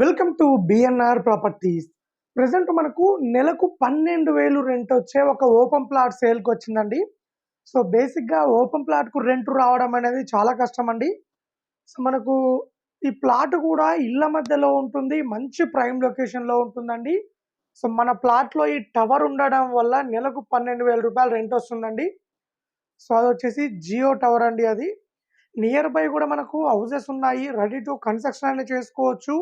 Welcome to BNR properties present మనకు నెలకు పన్నెండు వేలు రెంట్ వచ్చే ఒక ఓపెన్ ప్లాట్ సేల్కి వచ్చిందండి. సో బేసిక్గా ఓపెన్ ప్లాట్కు రెంట్ రావడం అనేది చాలా కష్టం అండి సో మనకు ఈ ప్లాట్ కూడా ఇళ్ళ మధ్యలో ఉంటుంది మంచి ప్రైమ్ లొకేషన్లో ఉంటుందండి. సో మన ప్లాట్లో ఈ టవర్ ఉండడం వల్ల నెలకు పన్నెండు వేల రూపాయలు రెంట్ వస్తుందండి. సో అది వచ్చేసి జియో టవర్ అండి అది. నియర్ బై కూడా మనకు హౌసెస్ ఉన్నాయి రెడీ టు కన్స్ట్రక్షన్ అనేది చేసుకోవచ్చు.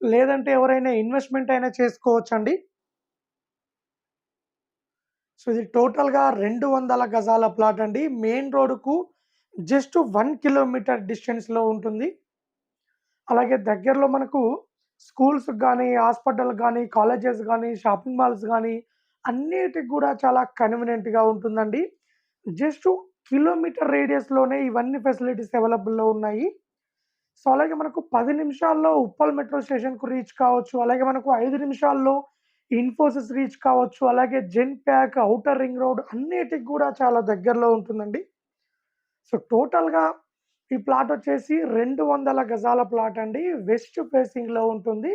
లేదంటే ఎవరైనా ఇన్వెస్ట్మెంట్ అయినా చేసుకోవచ్చండి. సో ఇది టోటల్గా రెండు వందల గజాల ప్లాట్ అండి. మెయిన్ రోడ్డుకు జస్ట్ వన్ కిలోమీటర్ డిస్టెన్స్లో ఉంటుంది. అలాగే దగ్గరలో మనకు స్కూల్స్ కానీ హాస్పిటల్ కానీ కాలేజెస్ కానీ షాపింగ్ మాల్స్ కానీ అన్నిటికి కూడా చాలా కన్వీనియంట్గా ఉంటుందండి. జస్ట్ కిలోమీటర్ రేడియస్లోనే ఇవన్నీ ఫెసిలిటీస్ అవైలబుల్లో ఉన్నాయి. సో అలాగే మనకు పది నిమిషాల్లో ఉప్పల్ మెట్రో స్టేషన్కు రీచ్ కావచ్చు అలాగే మనకు ఐదు నిమిషాల్లో ఇన్ఫోసిస్ రీచ్ కావచ్చు అలాగే Genpact outer ring road అన్నిటికి కూడా చాలా దగ్గరలో ఉంటుందండి. సో టోటల్గా ఈ ప్లాట్ వచ్చేసి రెండు వందల గజాల ప్లాట్ అండి. వెస్ట్ ఫేసింగ్లో ఉంటుంది.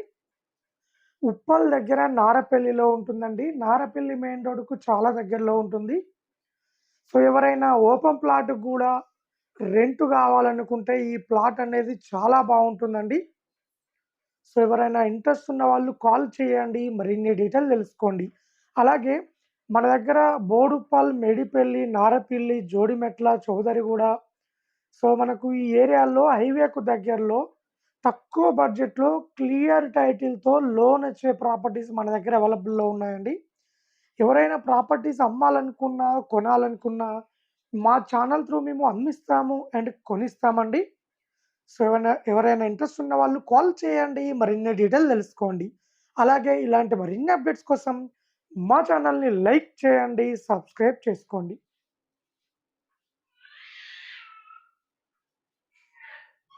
ఉప్పల్ దగ్గర నారపల్లిలో ఉంటుందండి. నారపల్లి మెయిన్ రోడ్కు చాలా దగ్గరలో ఉంటుంది. సో ఎవరైనా ఓపెన్ ప్లాట్ కూడా రెంట్ కావాలనుకుంటే ఈ ప్లాట్ అనేది చాలా బాగుంటుందండి. సో ఎవరైనా ఇంట్రెస్ట్ ఉన్న వాళ్ళు కాల్ చేయండి మరిన్ని డీటెయిల్ తెలుసుకోండి. అలాగే మన దగ్గర బోడుపాల్ మేడిపల్లి నారపల్లి జోడిమెట్ల చౌదరిగూడ సో మనకు ఈ ఏరియాలో హైవేకు దగ్గరలో తక్కువ బడ్జెట్లో క్లియర్ టైటిల్తో లోన్ వచ్చే ప్రాపర్టీస్ మన దగ్గర అవైలబుల్లో ఉన్నాయండి. ఎవరైనా ప్రాపర్టీస్ అమ్మాలనుకున్నా కొనాలనుకున్నా మా ఛానల్ త్రూ మేము అమ్మిస్తాము అండ్ కొనిస్తామండి. సో ఎవరైనా ఎవరైనా ఇంట్రెస్ట్ ఉన్న వాళ్ళు కాల్ చేయండి మరిన్ని డీటెయిల్ తెలుసుకోండి. అలాగే ఇలాంటి మరిన్ని అప్డేట్స్ కోసం మా ఛానల్ని లైక్ చేయండి సబ్స్క్రైబ్ చేసుకోండి.